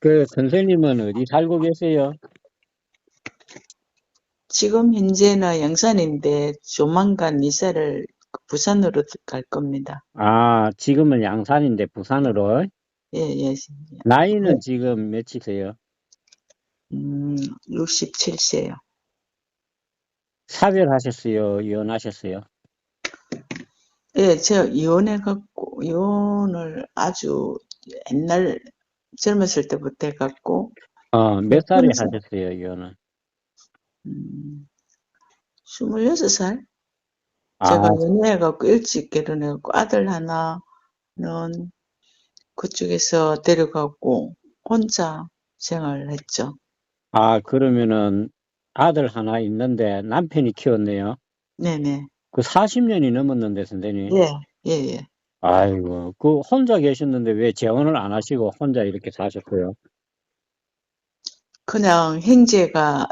그 선생님은 어디 살고 계세요? 지금 현재는 양산인데 조만간 이사를 부산으로 갈 겁니다. 아, 지금은 양산인데 부산으로. 예, 예. 나이는 네. 지금 몇이세요? 음, 67세요. 사별하셨어요? 이혼하셨어요? 예, 제가 이혼해갖고, 이혼을 아주 옛날 젊었을 때부터 해갖고, 어, 몇 살에 평생. 하셨어요, 이혼은? 음, 26살? 아, 제가 연애해갖고 일찍 결혼해갖고 아들 하나는 그쪽에서 데려가고 혼자 생활을 했죠. 아, 그러면은 아들 하나 있는데 남편이 키웠네요. 네네. 그 40년이 넘었는데, 선생님. 예, 예, 예. 아이고, 그 혼자 계셨는데 왜 재혼을 안 하시고 혼자 이렇게 사셨어요? 그냥 형제가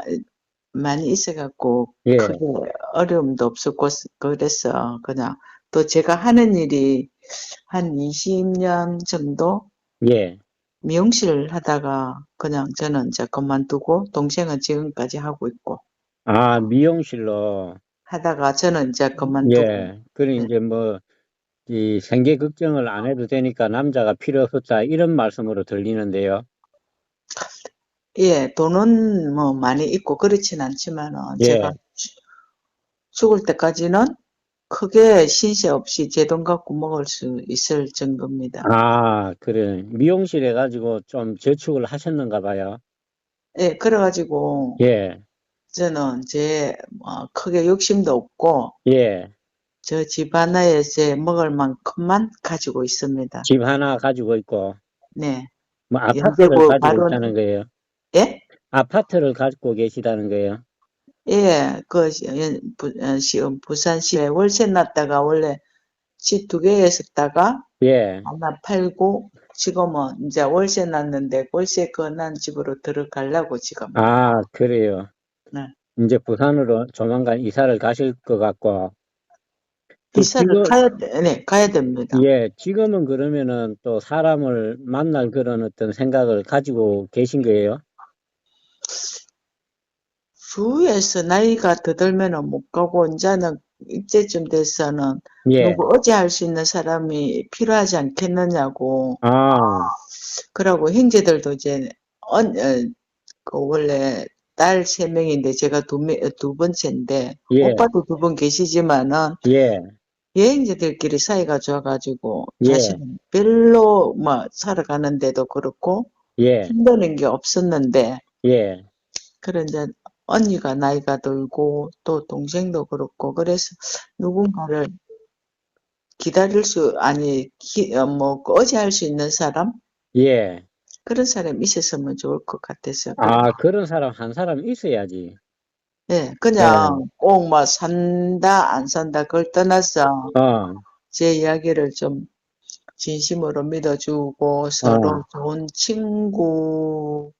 많이 있어갖고 예, 크게 어려움도 없었고 그래서 그냥 또 제가 하는 일이 한 20년 정도 예. 미용실 하다가 그냥 저는 이제 그만두고 동생은 지금까지 하고 있고 아, 미용실로. 하다가 저는 이제 그만두고 예. 그래, 네. 이제 뭐, 이 생계 걱정을 안 해도 되니까 남자가 필요 없다, 이런 말씀으로 들리는데요. 예, 돈은 뭐 많이 있고 그렇진 않지만은 예. 제가 죽- 죽을 때까지는 크게 신세 없이 제 돈 갖고 먹을 수 있을 정도입니다. 아, 그래. 미용실 해가지고 좀 저축을 하셨는가 봐요. 예, 그래가지고 예, 저는 제 뭐 크게 욕심도 없고 예. 저 집 하나에 제 먹을 만큼만 가지고 있습니다. 집 하나 가지고 있고, 네, 뭐 아파트를 가지고 바로- 있다는 거예요. 예? 아파트를 갖고 계시다는 거예요. 예, 그 시- 연- 부, 어, 시, 부산시에 월세 놨다가 원래 집 두 개에 썼다가 예. 하나 팔고 지금은 이제 월세 났는데 월세 건난 집으로 들어가려고 지금. 아, 그래요. 네. 이제 부산으로 조만간 이사를 가실 것 같고, 그 이사를 지금- 가야, 돼- 네, 가야 됩니다. 예, 지금은 그러면은 또 사람을 만날 그런 어떤 생각을 가지고 계신 거예요? 주위에서 나이가 더 들면은 못 가고 이제는 이때쯤 돼서는 예. 누구 어지할 수 있는 사람이 필요하지 않겠느냐고. 아, 그러고 형제들도 이제 언, 어, 그 원래 딸 세 명인데 제가 두, 명- 두 번째인데 예, 오빠도 두분 계시지만은 예, 여행자들끼리 사이가 좋아가지고 예. 사실은 별로 뭐 살아가는데도 그렇고 예, 힘드는 게 없었는데 예, 그런 이제 언니가 나이가 들고 또 동생도 그렇고 그래서 누군가를 기다릴 수 아니 기, 어, 뭐 어지할 수 있는 사람 예. 그런 사람이 있었으면 좋을 것 같아서 아, 그런 사람 한 사람 있어야지. 예 그냥 꼭뭐 산다 안 산다 그걸 떠나서 어, 제 이야기를 좀 진심으로 믿어주고 서로 어. 좋은 친구도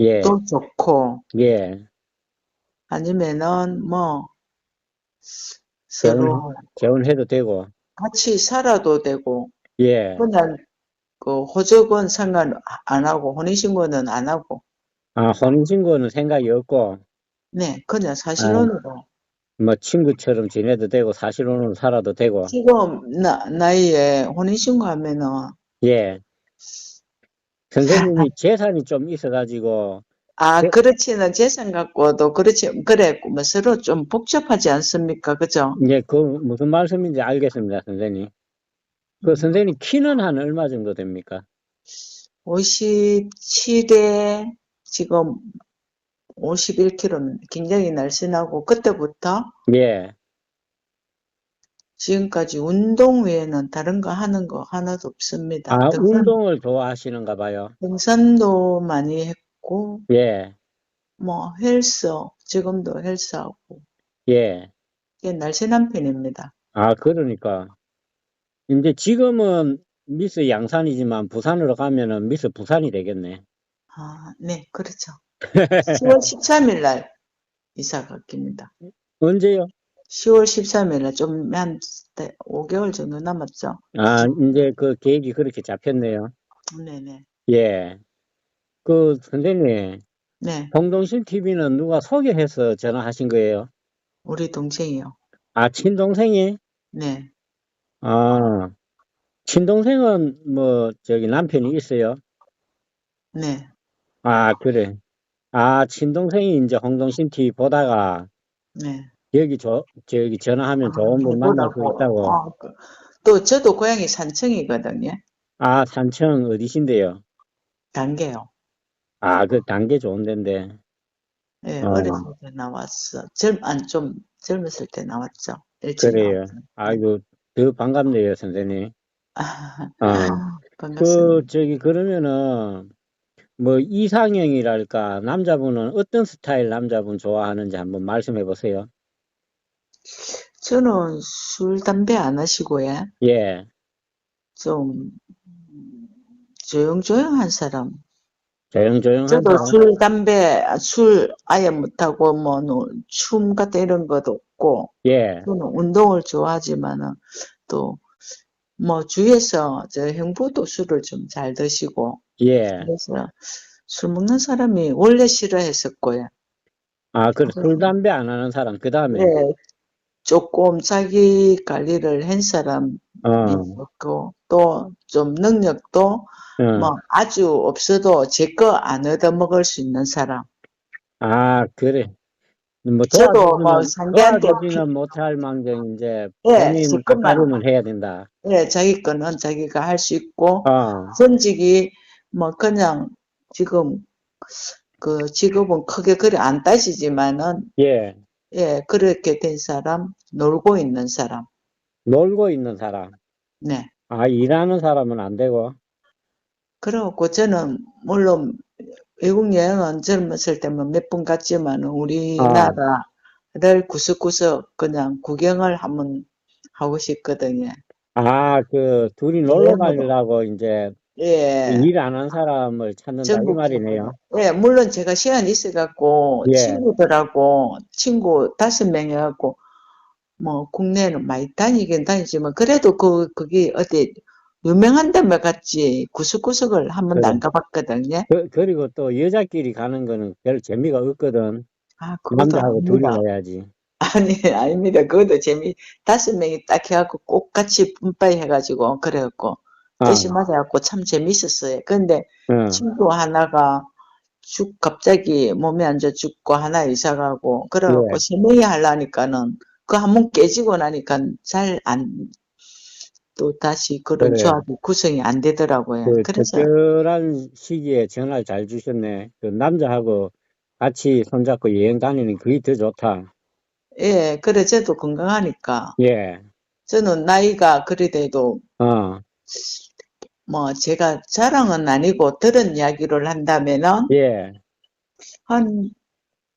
예, 좋고 예. 아니면은 뭐 서로 재혼해도 되고, 같이 살아도 되고. 예. 그냥 그 호적은 상관 안 하고 혼인신고는 안 하고. 아, 혼인신고는 생각이 없고, 네 그냥 사실혼으로 뭐 친구처럼 지내도 되고, 사실혼으로 살아도 되고, 지금 나, 나이에 혼인신고 하면은 예. 선생님이 재산이 좀 있어가지고, 아 네. 그렇지는 재산 갖고도 그렇지 그래 뭐 서로 좀 복잡하지 않습니까 그죠? 예, 그 무슨 말씀인지 알겠습니다, 선생님. 그 선생님 키는 한 얼마 정도 됩니까? 57에 지금 51kg는 굉장히 날씬하고 그때부터 예, 지금까지 운동 외에는 다른 거 하는 거 하나도 없습니다. 아, 등산, 운동을 좋아하시는가 봐요. 등산도 많이 했고 예, 뭐 헬스 지금도 헬스하고 예. 이게 날씬한 편입니다. 아, 그러니까. 이제 지금은 미스 양산이지만 부산으로 가면은 미스 부산이 되겠네. 아, 네, 그렇죠. 10월 13일 날 이사 갔습니다. 언제요? 10월 13일 날좀 한 5개월 정도 남았죠. 아, 이제 그 계획이 그렇게 잡혔네요. 네네. 예. 그 선생님, 네, 홍동실 TV는 누가 소개해서 전화하신 거예요? 우리 동생이요. 아, 친동생이? 네, 아, 친동생은 뭐 저기 남편이 있어요? 네, 아, 그래. 아, 친동생이 이제 홍동신 TV 보다가 네. 여기 저, 저기 전화하면 좋은 분 만날 수 있다고. 아, 그- 또 저도 고향이 산청이거든요. 아, 산청 어디신데요? 단계요. 아, 그 단계 좋은 데인데. 예, 어. 어렸을 때 나왔어. 젊, 안, 좀 젊었을 때 나왔죠. 일찍 그래요. 나왔죠. 아이고, 더 반갑네요, 선생님. 아, 어. 반갑습니다. 그, 저기, 그러면은, 뭐, 이상형이랄까, 남자분은 어떤 스타일 남자분 좋아하는지 한번 말씀해 보세요. 저는 술, 담배 안 하시고요. 예, 좀 조용조용한 사람. 조용조용한 저도 사람. 술, 담배, 술 아예 못하고 뭐, 노- 춤 같은 이런 것도 없고, 예, 저는 운동을 좋아하지만은 또, 뭐, 주위에서 저 형부도 술을 좀 잘 드시고, 예. 그래서 술 먹는 사람이 원래 싫어했었고요. 아, 그, 술, 담배 안 하는 사람, 그 다음에, 네, 조금 자기 관리를 한 사람이 어, 있었고, 또 좀 능력도 어. 뭐 아주 없어도 제 거 안 얻어먹을 수 있는 사람. 아, 그래. 뭐, 저도 뭐 상대한테 도와주지는 못할 망정, 이제, 예, 본인 제 것만 갖다주면 해야 된다. 예, 자기 거는 자기가 할 수 있고, 어, 전직이 뭐 그냥 지금 그 직업은 크게 그리 안 따지지만은 예. 예, 그렇게 된 사람, 놀고 있는 사람. 놀고 있는 사람. 네. 아, 일하는 사람은 안 되고. 그러고 저는 물론 외국 여행은 젊었을 때만 몇 번 갔지만 우리나라를 구석구석 그냥 구경을 한번 하고 싶거든요. 아, 그, 둘이 놀러 가려고 이제 예. 일 안 한 사람을 찾는다, 이 전국 말이네요. 예, 물론 제가 시간이 있어갖고 예. 친구들하고 친구 다섯 명 해갖고 뭐 국내는 많이 다니긴 다니지만 그래도 그 그게 어디 유명한 데만 갔지 구석구석을 한 번도 안 그래. 가봤거든요. 그, 그리고 또 여자끼리 가는 거는 별 재미가 없거든. 아, 그것도 남자하고 둘이 아닙니다. 가야지. 아니, 아닙니다. 그것도 재미, 다섯 명이 딱 해갖고 꼭 같이 분파해 해가지고, 그래갖고, 어, 뜻이 맞아갖고 참 재밌었어요. 근데 어, 친구 하나가 죽, 갑자기 몸이 안 좋아 죽고 하나 이사 가고, 그래갖고 예. 세 명이 하려니까는, 그 한 번 깨지고 나니까 잘 안, 또 다시 그런 그래. 조합이 구성이 안 되더라고요. 그 그래서, 적절한 시기에 전화를 잘 주셨네. 그 남자하고 같이 손잡고 여행 다니는 그게 더 좋다. 예, 그래, 저도 건강하니까, 예, 저는 나이가 그래도 어, 뭐 제가 자랑은 아니고 들은 이야기를 한다면은 예. 한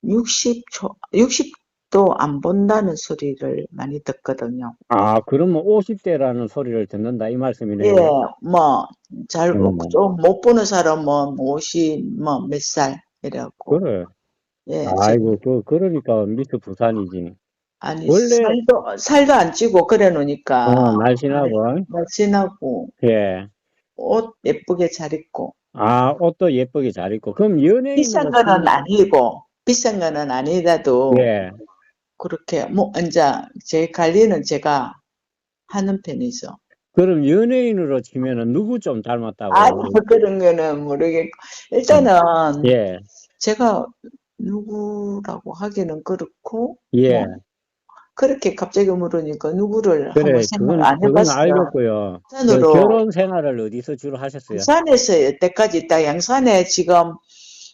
60초, 60 도안 본다는 소리를 많이 듣거든요. 아, 그러면 50대라는 소리를 듣는다, 이 말씀이네요. 예, 뭐, 잘, 음. 좀 못 보는 사람은 50, 뭐, 몇 살, 이래갖고. 그래. 예, 아이고, 그, 그러니까 미스 부산이지. 아니, 원래- 살도, 살도 안 찌고 그래 놓으니까. 어, 날씬하고, 날씬하고, 예. 옷 예쁘게 잘 입고. 아, 옷도 예쁘게 잘 입고. 그럼 연예인으로 비싼 거는 아니고, 비싼 거는 아니라도. 예. 그렇게 뭐 이제 제 관리는 제가 하는 편이죠. 그럼 연예인으로 치면은 누구 좀 닮았다고? 아니 그런 거는 모르겠고 일단은 예, 제가 누구라고 하기는 그렇고 예. 뭐 그렇게 갑자기 물으니까 누구를 그래, 한번 생각 그건, 안 그건 해봤어요. 알겠고요. 그 부산으로 결혼 생활을 어디서 주로 하셨어요? 양산에서 여태까지 딱 양산에 지금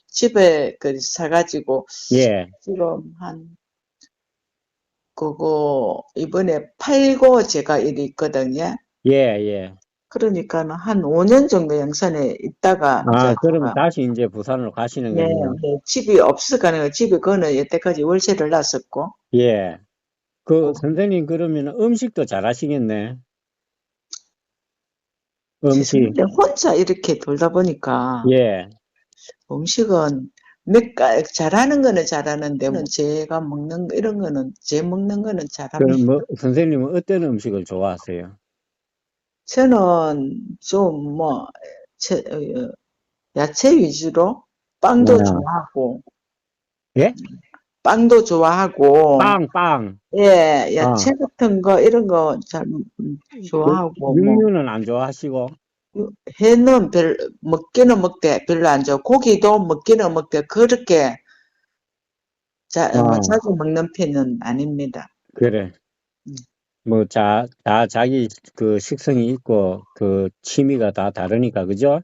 집에 그 사가지고 예, 지금 한 그거 이번에 팔고 제가 일이 있거든요. 예, 예. 그러니까는 한 5년 정도 양산에 있다가 아, 이제 그러면 제가 다시 이제 부산으로 가시는 네, 거네요. 네, 집이 없어가는 집이 그거는 여태까지 월세를 놨었고 예. 그 어. 선생님 그러면 음식도 잘하시겠네. 음식. 근데 혼자 이렇게 돌다 보니까 예. 음식은 몇 가, 잘하는 거는 잘하는데 제가 먹는 거, 이런 거는 제 먹는 거는 그 잘합니다. 뭐 선생님은 어떤 음식을 좋아하세요? 저는 좀 뭐, 저, 어, 야채 위주로 빵도 네. 좋아하고 예? 빵도 좋아하고 빵, 빵. 예, 야채 아. 같은 거 이런 거잘 좋아하고 뭐 육류는 안 좋아하시고. 회는 별 먹기는 먹되 별로 안 좋아. 고기도 먹기는 먹되 그렇게 자, 뭐 아. 자주 먹는 편은 아닙니다. 그래. 음. 뭐, 자, 다 자기 그 식성이 있고, 그 취미가 다 다르니까, 그죠?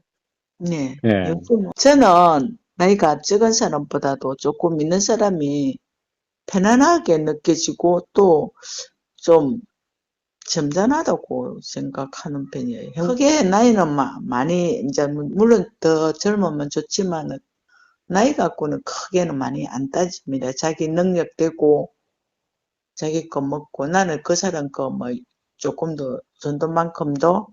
네. 예. 요즘 저는 나이가 적은 사람보다도 조금 있는 사람이 편안하게 느껴지고 또 좀 점잖하다고 생각하는 편이에요. 크게 나이는 마- 많이 이제 물론 더 젊으면 좋지만 나이 갖고는 크게는 많이 안 따집니다. 자기 능력 되고 자기 거 먹고 나는 그 사람 거 뭐 조금 더 정도만큼도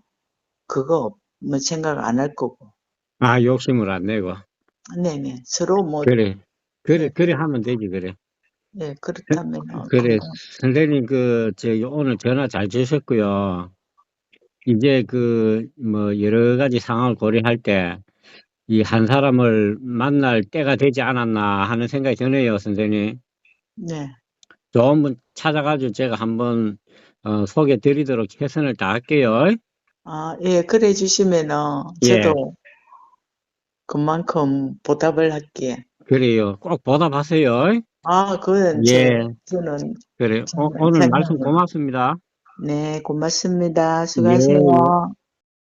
그거 뭐 생각 안 할 거고. 아, 욕심을 안 내고. 네네. 서로 뭐, 그래. 그래, 그래 하면 되지, 그래. 예, 그렇다면. 그래. 선생님, 그, 저, 오늘 전화 잘 주셨고요. 이제 그, 뭐, 여러 가지 상황을 고려할 때, 이 한 사람을 만날 때가 되지 않았나 하는 생각이 드네요, 선생님. 네. 좋은 분 찾아가지고 제가 한번, 어, 소개 드리도록 최선을 다할게요. 아, 예, 그래 주시면은 예. 저도 그만큼 보답을 할게요. 그래요. 꼭 보답하세요. 아, 그건 예. 저, 저는, 그래. 오, 정말 오늘 말씀 고맙습니다. 네, 고맙습니다. 수고하세요.